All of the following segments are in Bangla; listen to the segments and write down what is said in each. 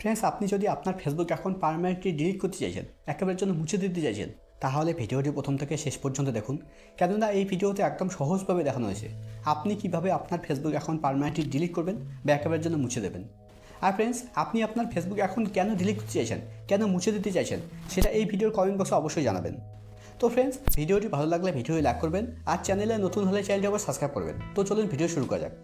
ফ্রেন্ডস আপনি যদি আপনার ফেসবুক অ্যাকাউন্ট পারমানেন্টলি ডিলিট করতে চাইছেন একেবারের জন্য মুছে দিতে চাইছেন, তাহলে ভিডিওটি প্রথম থেকে শেষ পর্যন্ত দেখুন। কেননা এই ভিডিওতে একদম সহজভাবে দেখানো হয়েছে। আপনি কীভাবে আপনার ফেসবুক অ্যাকাউন্ট পারমানেন্টলি ডিলিট করবেন বা একেবারের জন্য মুছে দেবেন। আর ফ্রেন্ডস আপনি আপনার ফেসবুক অ্যাকাউন্ট কেন ডিলিট করতে চাইছেন, কেন মুছে দিতে চাইছেন, সেটা এই ভিডিওর কমেন্ট বক্সে অবশ্যই জানাবেন। তো ফ্রেন্ডস ভিডিওটি ভালো লাগলে ভিডিওটি লাইক করবেন, আর চ্যানেলে নতুন হলে চ্যানেলটি আবার সাবস্ক্রাইব করবেন। তো চলুন ভিডিও শুরু করা যাক।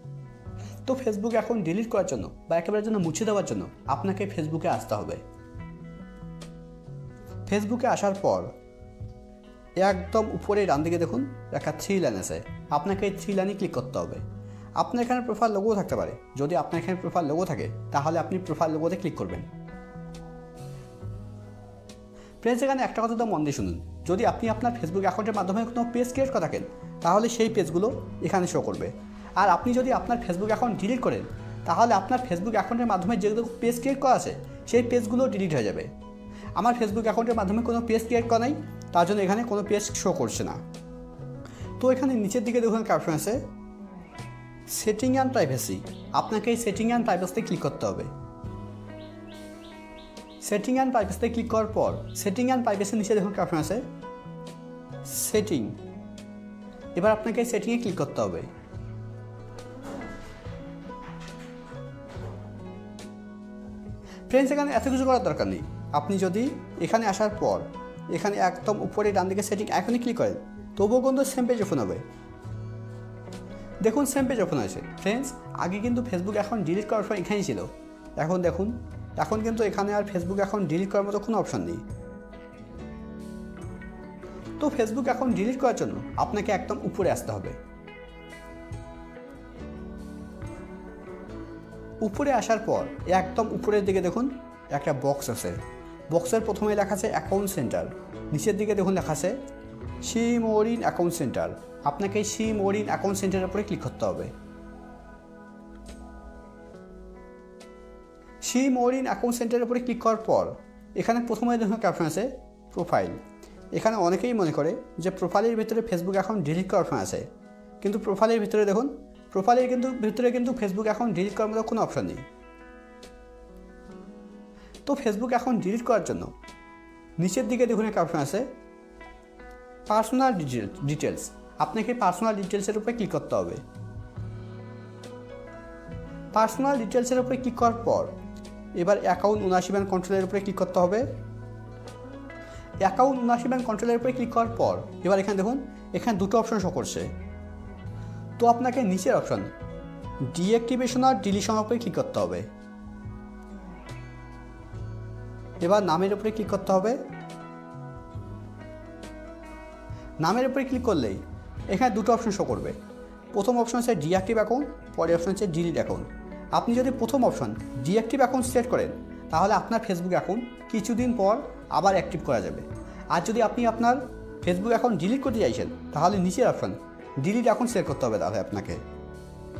তো ফেসবুক এখন ডিলিট করার জন্য বা একেবারে জন্য মুছে দেওয়ার জন্য আপনাকে ফেসবুকে আসতে হবে। ফেসবুকে আসার পর একদম উপরে ডান দিকে দেখুন একটা থ্রি লাইন আছে। আপনাকে এই থ্রি লাইনে ক্লিক করতে হবে। আপনার এখানে প্রোফাইল লোগো থাকতে পারে। যদি আপনার এখানে প্রোফাইল লোগো থাকে, তাহলে আপনি প্রোফাইল লোগোতে ক্লিক করবেন। ফ্রেন্ডস এখানে একটা কথা তো মন দিয়ে শুনুন। যদি আপনি আপনার ফেসবুক অ্যাকাউন্টের মাধ্যমে কোনো পেজ ক্রিয়েট করে থাকেন, তাহলে সেই পেজগুলো এখানে শো করবে। আর আপনি যদি আপনার ফেসবুক অ্যাকাউন্ট ডিলিট করেন, তাহলে আপনার ফেসবুক অ্যাকাউন্টের মাধ্যমে যেগুলো পেজ ক্রিয়েট করা আছে, সেই পেজগুলো ডিলিট হয়ে যাবে। আমার ফেসবুক অ্যাকাউন্টের মাধ্যমে কোনো পেজ ক্রিয়েট করা নাই, তার জন্য এখানে কোনো পেজ শো করছে না। তো এখানে নিচের দিকে দেখুন ক্যাপশন আছে সেটিং অ্যান্ড প্রাইভেসি আপনাকে এই সেটিং অ্যান্ড প্রাইভেসিতে ক্লিক করতে হবে। সেটিং অ্যান্ড প্রাইভেসিতে ক্লিক করার পর সেটিং অ্যান্ড প্রাইভেসির নিচে দেখুন ক্যাপশন আছে সেটিং এবার আপনাকে সেটিংয়ে ক্লিক করতে হবে। ফ্রেন্ডস এখানে এত কিছু করার দরকার নেই। আপনি যদি এখানে আসার পর এখানে একদম উপরে ডান দিকে সেটিং এখনই ক্লিক করেন, তবুও কিন্তু সেম পেজ ওপেন হবে। দেখুন সেম পেজ ওপেন হয়েছে। ফ্রেন্ডস আগে কিন্তু ফেসবুক এখন ডিলিট করার সময় এখানেই ছিল। এখন দেখুন, এখন কিন্তু এখানে আর ফেসবুক এখন ডিলিট করার মতো কোনো অপশন নেই। তো ফেসবুক এখন ডিলিট করার জন্য আপনাকে একদম উপরে আসতে হবে। উপরে আসার পর, একদম উপরের দিকে দেখুন, একটা বক্স আছে। বক্সের প্রথমে লেখা আছে অ্যাকাউন্ট সেন্টার নিচের দিকে দেখুন লেখা আছে see more in account centre আপনাকে সি মোরিন অ্যাকাউন্ট সেন্টারের উপরে ক্লিক করতে হবে। সি মোরিন অ্যাকাউন্ট সেন্টারের উপরে ক্লিক করার পর, এখানে প্রথমে দেখুন ক্যাপশন আছে প্রোফাইল এখানে অনেকেই মনে করে যে প্রোফাইলের ভিতরে ফেসবুক অ্যাকাউন্ট ডিলিট করার অপশন আছে। কিন্তু প্রোফাইলের ভিতরে দেখুন প্রোফাইলের কিন্তু, ভিতরে কিন্তু ফেসবুক এখন ডিলিট করার মতো কোনো অপশন নেই। তো ফেসবুক এখন ডিলিট করার জন্য নিচের দিকে দেখুন একটা অপশন আছে পার্সোনাল ডিটেলস আপনাকে পার্সোনাল ডিটেলসের উপরে ক্লিক করতে হবে। পার্সোনাল ডিটেলসের উপরে ক্লিক করার পর এবার অ্যাকাউন্ট উনাশি ব্যান্ড কন্ট্রোলের উপরে ক্লিক করতে হবে। অ্যাকাউন্ট উনাশি ব্যান্ড কন্ট্রোলের উপরে ক্লিক করার পর এবার এখানে দেখুন, এখানে দুটো অপশন শো করছে। তো আপনাকে নিচের অপশন ডিঅ্যাক্টিভেশন আর ডিলিশন উপরে ক্লিক করতে হবে। এবার নামের উপরে ক্লিক করতে হবে। নামের উপরে ক্লিক করলেই এখানে দুটো অপশন শো করবে। প্রথম অপশন হচ্ছে ডিঅ্যাক্টিভ অ্যাকাউন্ট পরের অপশন হচ্ছে ডিলিট অ্যাকাউন্ট আপনি যদি প্রথম অপশন ডিঅ্যাক্টিভ অ্যাকাউন্ট সিলেক্ট করেন, তাহলে আপনার ফেসবুক অ্যাকাউন্ট কিছুদিন পর আবার অ্যাক্টিভ করা যাবে। আর যদি আপনি আপনার ফেসবুক অ্যাকাউন্ট ডিলিট করতে চাইছেন, তাহলে নিচের অপশন ডিলিট এখন সিলেক্ট করতে হবে তাহলে আপনাকে।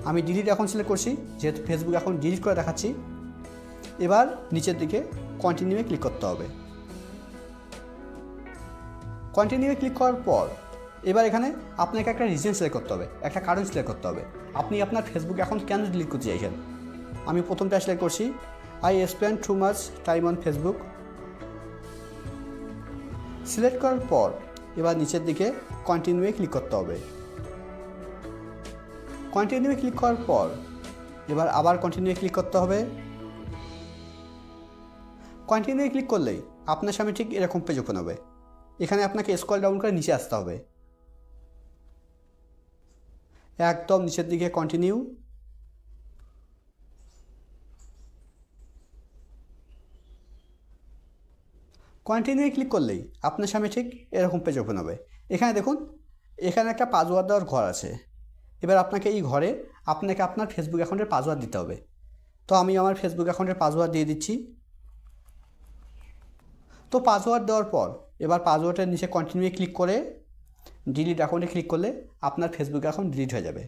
আমি ডিলিট এখন সিলেক্ট করছি, যেহেতু ফেসবুক এখন ডিলিট করে দেখাচ্ছি। এবার নিচের দিকে কন্টিনিউয়ে ক্লিক করতে হবে। কন্টিনিউয়ে ক্লিক করার পর, এবার এখানে আপনাকে একটা রিজন সিলেক্ট করতে হবে, একটা কারণ সিলেক্ট করতে হবে। আপনি আপনার ফেসবুক এখন কেন ডিলিট করতে চাইছেন? আমি প্রথমটা সিলেক্ট করছি I spend too much time on Facebook select করার পর, এবার নিচের দিকে কন্টিনিউয়ে ক্লিক করতে হবে। কন্টিনিউয়ে ক্লিক করার পর, এবার আবার কন্টিনিউয়ে ক্লিক করতে হবে। কন্টিনিউয়ে ক্লিক করলেই আপনার সামনে ঠিক এরকম পেজ ওপেন হবে। এখানে আপনাকে স্কল ডাউন করে নিচে আসতে হবে। একদম নিচের দিকে কন্টিনিউ কন্টিনিউ ক্লিক করলেই আপনার সামনে ঠিক এরকম পেজ ওপেন হবে। এখানে দেখুন, এখানে একটা পাসওয়ার্ড দেওয়ার ঘর আছে। এবার আপনাকে এই ঘরে আপনাকে আপনার ফেসবুক অ্যাকাউন্টের পাসওয়ার্ড দিতে হবে। তো আমি আমার ফেসবুক অ্যাকাউন্টের পাসওয়ার্ড দিয়ে দিচ্ছি। তো পাসওয়ার্ড দেওয়ার পর এবার পাসওয়ার্ডের নিচে কন্টিনিউ ক্লিক করে ডিলিট অ্যাকাউন্টে ক্লিক করলে আপনার ফেসবুক অ্যাকাউন্ট ডিলিট হয়ে যাবে।